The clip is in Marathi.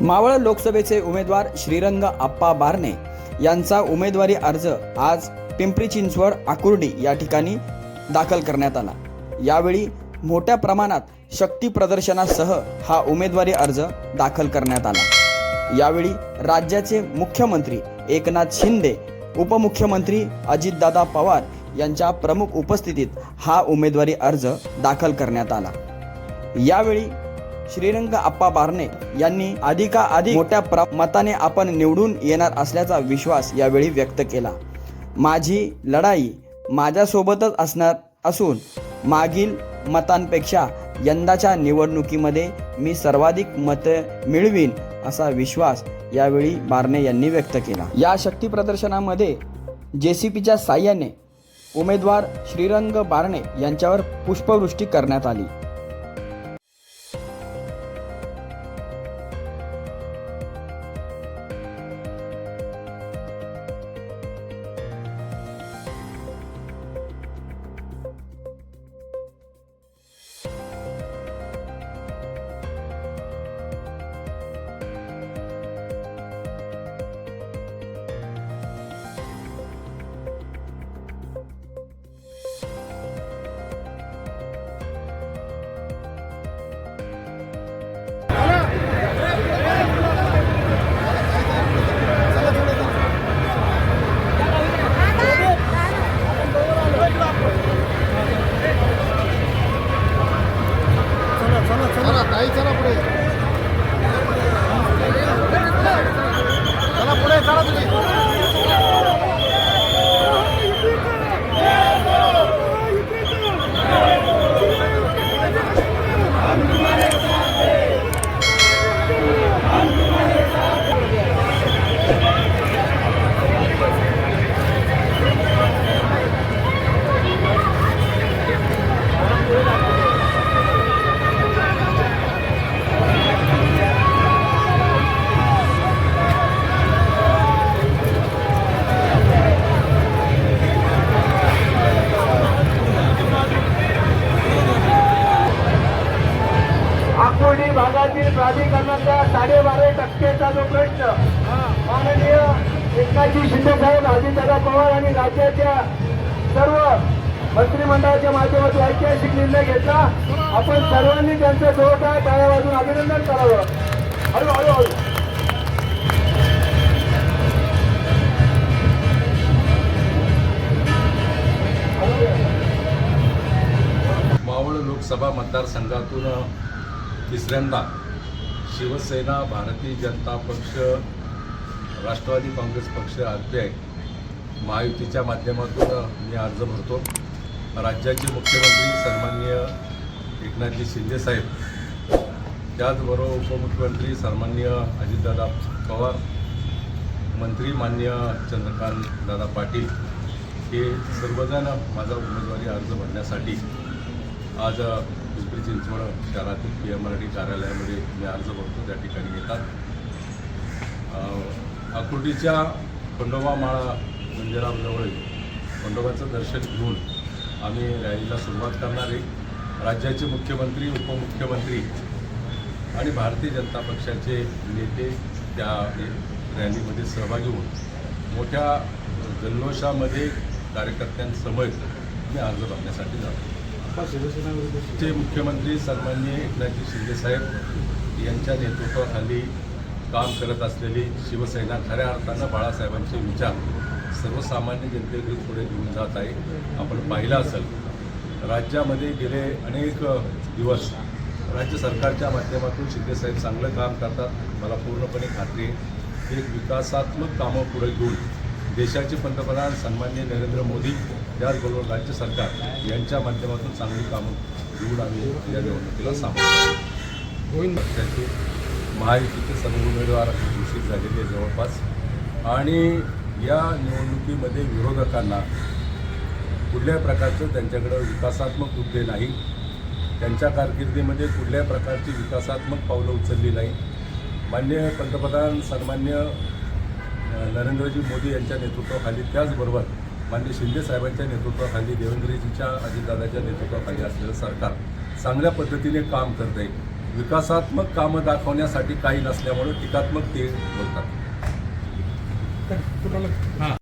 मावळ लोकसभेचे उमेदवार श्रीरंग आप्पा बारणे यांचा उमेदवारी अर्ज आज पिंपरी चिंचवड आकुर्डी या ठिकाणी दाखल करण्यात आला. यावेळी मोठ्या प्रमाणात शक्ती प्रदर्शनासह हा उमेदवारी अर्ज दाखल करण्यात आला. यावेळी राज्याचे मुख्यमंत्री एकनाथ शिंदे उपमुख्यमंत्री अजितदादा पवार यांच्या प्रमुख उपस्थितीत हा उमेदवारी अर्ज दाखल करण्यात आला. यावेळी श्रीरंग आप्पा बारणे यांनी अधिकाधिक मोठ्या प्र मताने आपण निवडून येणार असल्याचा विश्वास यावेळी व्यक्त केला. माझी लढाई माझ्यासोबतच असणार असून मागील मतांपेक्षा यंदाच्या निवडणुकीमध्ये मी सर्वाधिक मतं मिळवीन असा विश्वास यावेळी बारणे यांनी व्यक्त केला. या शक्ती प्रदर्शनामध्ये पीच्या साह्याने उमेदवार श्रीरंग बारणे यांच्यावर पुष्पवृष्टी करण्यात आली. प्राधिकरणाच्या साडेबारा टक्केचा जो प्रश्न माननीय एकनाथजी शिंदे साहेब अजितदादा पवार आणि राज्याच्या सर्व मंत्रिमंडळाच्या माध्यमातून ऐतिहासिक निर्णय घेतला. आपण सर्वांनी त्यांचं जोरदार टाळ्या वाजून अभिनंदन करावं. हळू हळूहळू मावळ लोकसभा मतदारसंघातून तिसऱ्यांदा शिवसेना भारतीय जनता पक्ष राष्ट्रवादी काँग्रेस पक्ष आर पी आय महायुतीच्या माध्यमातून मी अर्ज भरतो. राज्याचे मुख्यमंत्री सन्माननीय एकनाथजी शिंदेसाहेब त्याचबरोबर उपमुख्यमंत्री सन्माननीय अजितदादा पवार मंत्री मान्य चंद्रकांत दादा पाटील हे सर्वजण माझा उमेदवारी अर्ज भरण्यासाठी आज पिंपरी चिंचवड शहरातील पी एम आर डी कार्यालयामध्ये मी अर्ज भरतो त्या ठिकाणी येतात. आकुर्डीच्या खंडोबा माळा मंदिराजवळ खंडोबाचं दर्शन घेऊन आम्ही रॅलीला सुरुवात करणार आहे. राज्याचे मुख्यमंत्री उपमुख्यमंत्री आणि भारतीय जनता पक्षाचे नेते त्या रॅलीमध्ये सहभागी होऊन मोठ्या जल्लोषामध्ये कार्यकर्त्यांसमवेत मी अर्ज भरण्यासाठी जातो. ते मुख्यमंत्री सन्माननीय एकनाथजी शिंदेसाहेब यांच्या नेतृत्वाखाली काम करत असलेली शिवसेना खऱ्या अर्थानं बाळासाहेबांचे विचार सर्वसामान्य जनतेकडे पुढे घेऊन जात आहे. आपण पाहिलं असेल राज्यामध्ये गेले अनेक दिवस राज्य सरकारच्या माध्यमातून शिंदेसाहेब चांगलं काम करतात. मला पूर्णपणे खात्री आहे. एक विकासात्मक कामं पुढे घेऊन देशाचे पंतप्रधान सन्मान्य नरेंद्र मोदी त्याचबरोबर राज्य सरकार यांच्या माध्यमातून चांगली कामं घेऊन आम्ही या निवडणुकीला सामोरं पक्षाचे महायुतीचे सर्व उमेदवार घोषित झालेले जवळपास. आणि या निवडणुकीमध्ये विरोधकांना कुठल्याही प्रकारचं त्यांच्याकडं विकासात्मक मुद्दे नाही. त्यांच्या कारकिर्दीमध्ये कुठल्याही प्रकारची विकासात्मक पावलं उचलली नाही. मान्य पंतप्रधान सन्मान्य नरेंद्रजी मोदी यांच्या नेतृत्वाखाली त्याचबरोबर मान्य शिंदे साहेबांच्या नेतृत्वाखाली देवेंद्रजीच्या अजितदादाच्या नेतृत्वाखाली असलेलं सरकार चांगल्या पद्धतीने काम करत आहे. विकासात्मक कामं दाखवण्यासाठी काही नसल्यामुळे टीकात्मक ते बोलतात.